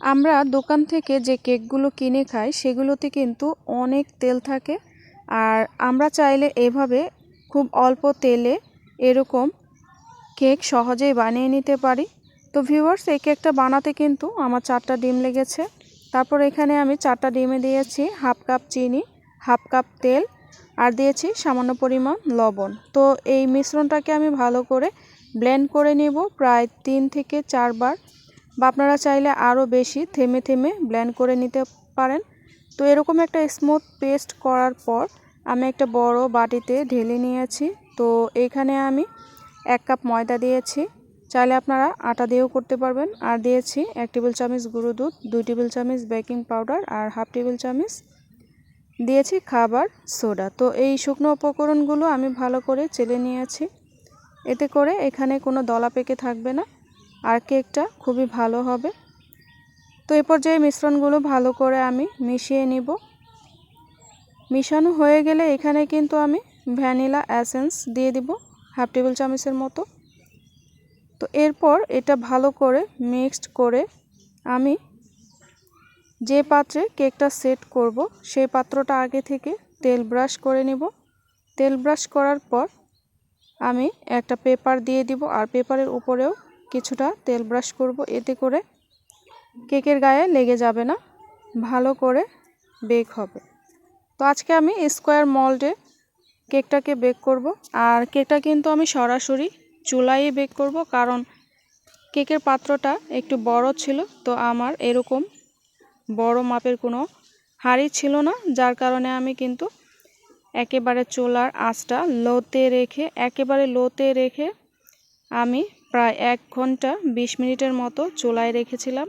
আমরা দোকান থেকে যে কেকগুলো কিনে খাই, সেগুলোতে কিন্তু অনেক তেল থাকে। আর আমরা চাইলে এভাবে খুব অল্প তেলে এরকম কেক সহজেই বানিয়ে নিতে পারি। তো ভিউয়ার্স, এই কেকটা বানাতে কিন্তু আমার চারটা ডিম লেগেছে। তারপর এখানে আমি চারটা ডিমে দিয়েছি হাফ কাপ চিনি, হাফ কাপ তেল, আর দিয়েছি সামান্য পরিমাণ লবণ। তো এই মিশ্রণটাকে আমি ভালো করে ব্লেন্ড করে নেব প্রায় তিন থেকে চারবার। বা আপনারা চাইলে আরও বেশি থেমে থেমে ব্ল্যান্ড করে নিতে পারেন। তো এরকম একটা স্মুথ পেস্ট করার পর আমি একটা বড় বাটিতে ঢেলে নিয়েছি। তো এখানে আমি এক কাপ ময়দা দিয়েছি। চাইলে আপনারা আটা দিয়েও করতে পারবেন। আর দিয়েছি এক টেবিল চামচ গুঁড়ো দুধ, দুই টেবিল চামচ বেকিং পাউডার আর হাফ টেবিল চামচ দিয়েছি খাবার সোডা তো এই শুকনো উপকরণগুলো আমি ভালো করে চেলে নিয়েছি। এতে করে এখানে কোনো দলা পেকে থাকবে না। আর কেকটা খুবই ভালো হবে। তো এই পর্যায়ে মিশ্রণগুলো ভালো করে আমি মিশিয়ে নিব। মিশানো হয়ে গেলে এখানে কিন্তু আমি ভ্যানিলা অ্যাসেন্স দিয়ে দিব, হাফ টেবিল চামচের মতো। তো এরপর এটা ভালো করে মিক্সড করে আমি যে পাত্রে কেকটা সেট করব, সেই পাত্রটা আগে থেকে তেল ব্রাশ করে নিব। তেল ব্রাশ করার পর আমি একটা পেপার দিয়ে দিব, আর পেপারের উপরেও কিছুটা তেল ব্রাশ করব, এতে করে কেকের গায়ে লেগে যাবে না, ভালো করে বেক হবে। তো আজকে আমি স্কোয়ার মল্ডে কেকটাকে বেক করব, আর কেকটা কিন্তু আমি সরাসরি চুলায় বেক করব, কারণ কেকের পাত্রটা একটু বড় ছিল, তো আমার এরকম বড় মাপের কোনো হাঁড়ি ছিল না, যার কারণে আমি কিন্তু একেবারে চুলার আঁচটা লোতে রেখে, একেবারে লোতে রেখে আমি প্রায় এক ঘণ্টা বিশ মিনিটের মতো চুলায় রেখেছিলাম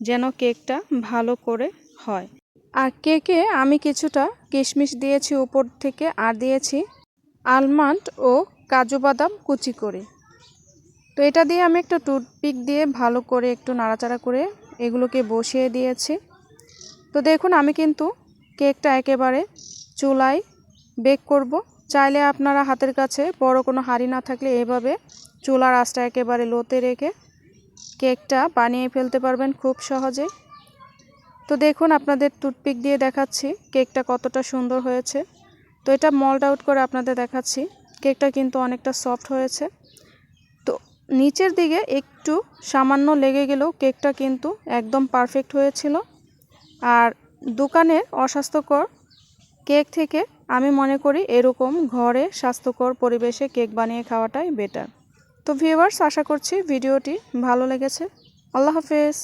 যেন কেকটা ভালো করে হয়। আর কেকে আমি কিছুটা কিশমিশ দিয়েছি উপর থেকে আর দিয়েছি আলমন্ড ও কাজু বাদাম কুচি করে। তো এটা দিয়ে আমি একটা টুথপিক দিয়ে ভালো করে একটু নাড়াচাড়া করে এগুলোকে বসিয়ে দিয়েছি। তো দেখুন আমি কিন্তু কেকটা একেবারে চুলায় বেক করব। চাইলে আপনারা হাতের কাছে বড় কোনো হাঁড়ি না থাকলে এভাবে চুলার আঁচটা একেবারে লোতে রেখে কেকটা বানিয়ে ফেলতে পারবেন খুব সহজে। তো দেখুন আপনাদের টুথপিক দিয়ে দেখাচ্ছি কেকটা কতটা সুন্দর হয়েছে। তো এটা মল্ড আউট করে আপনাদের দেখাচ্ছি। কেকটা কিন্তু অনেকটা সফট হয়েছে। তো নিচের দিকে একটু সামান্য লেগে গেলেও কেকটা কিন্তু একদম পারফেক্ট হয়েছিল। আর দোকানের অস্বাস্থ্যকর কেক থেকে আমি মনে করি এরকম ঘরে স্বাস্থ্যকর পরিবেশে কেক বানিয়ে খাওয়াটাই বেটার তো ভিউয়ার্স আশা করছি ভিডিওটি ভালো লেগেছে। আল্লাহ হাফেজ।